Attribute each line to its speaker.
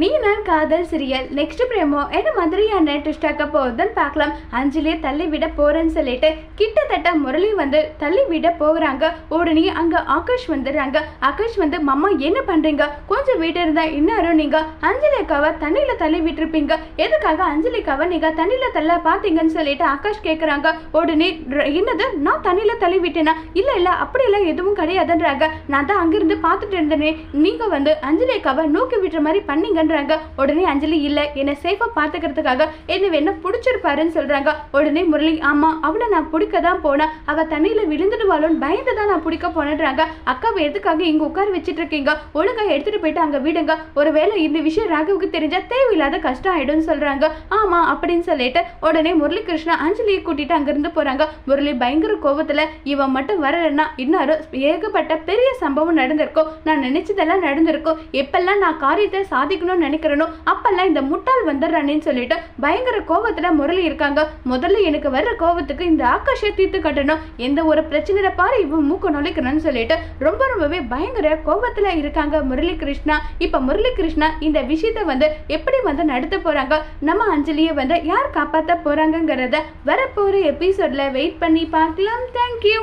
Speaker 1: நீ நான் காதல் சிரியல் நெக்ஸ்ட் பிரேமோ என்ன மாதிரியான ட்விஸ்டாக்க போகுதுன்னு பார்க்கலாம். அஞ்சலியை தள்ளி விட போறேன்னு சொல்லிட்டு கிட்டத்தட்ட முரளி வந்து தள்ளி விட போகிறாங்க. உடனே அங்க ஆகாஷ் வந்துடுறாங்க. ஆகாஷ் வந்து மாமா என்ன பண்றீங்க? கொஞ்சம் வீட்டு இருந்தா இன்னும் நீங்க? அஞ்சலி அக்காவை தண்ணியில தள்ளி விட்டுருப்பீங்க எதுக்காக அஞ்சலி அக்காவை நீங்க தண்ணியில தள்ள பாத்தீங்கன்னு சொல்லிட்டு ஆகாஷ் கேக்குறாங்க. உடனே என்னது? நான் தண்ணியில தள்ளி விட்டேனா இல்ல இல்ல அப்படியெல்லாம் எதுவும் கிடையாதுன்றாங்க. நான் தான் அங்கிருந்து பார்த்துட்டு இருந்தேனே. நீங்க வந்து அஞ்சலி அக்காவை நோக்கி விட்டுற மாதிரி பண்ணீங்கன்னு பண்ணுறாங்க உடனே அஞ்சலி இல்லை என்னை சேஃபாக பார்த்துக்கிறதுக்காக என்ன வேணா பிடிச்சிருப்பாருன்னு சொல்றாங்க. உடனே முரளி ஆமாம் அவளை நான் பிடிக்க தான் போனேன். அவள் தண்ணியில் விழுந்துடுவாளோன்னு பயந்து தான் நான் பிடிக்க போனேன்றாங்க. அக்காவை எதுக்காக இங்க உட்கார வச்சுட்டு இருக்கீங்க? ஒழுங்கா எடுத்துட்டு போயிட்டு அங்கே விடுங்க. ஒருவேளை இந்த விஷயம் ராகவுக்கு தெரிஞ்சால் தேவையில்லாத கஷ்டம் ஆகிடும்னு சொல்றாங்க. ஆமா அப்படின்னு சொல்லிட்டு உடனே முரளி கிருஷ்ணா அஞ்சலியை கூட்டிட்டு அங்கிருந்து போறாங்க. முரளி பயங்கர கோபத்துல இவன் மட்டும் வரலன்னா இன்னொரு ஏகப்பட்ட பெரிய சம்பவம் நடந்திருக்கும். நான் நினைச்சதெல்லாம் நடந்திருக்கும். எப்பெல்லாம் நான் காரியத்தை சாதிக்கணும் சாதிக்கணும்னு நினைக்கிறனோ அப்பெல்லாம் இந்த முட்டாள் வந்துடுறானேன்னு சொல்லிட்டு பயங்கர கோபத்துல முரளி இருக்காங்க. முதல்ல எனக்கு வர்ற கோபத்துக்கு இந்த ஆகாஷை தீர்த்து கட்டணும். எந்த ஒரு பிரச்சனையில பாரு இவன் மூக்க நுழைக்கணும்னு சொல்லிட்டு ரொம்ப ரொம்பவே பயங்கர கோபத்துல இருக்காங்க முரளி கிருஷ்ணா. இப்ப முரளி கிருஷ்ணா இந்த விஷயத்தை வந்து எப்படி வந்து நடத்த போறாங்க? நம்ம அஞ்சலியை வந்து யார் காப்பாற்ற போறாங்கங்கிறத வரப்போற எபிசோட்ல வெயிட் பண்ணி பார்க்கலாம். தேங்க்யூ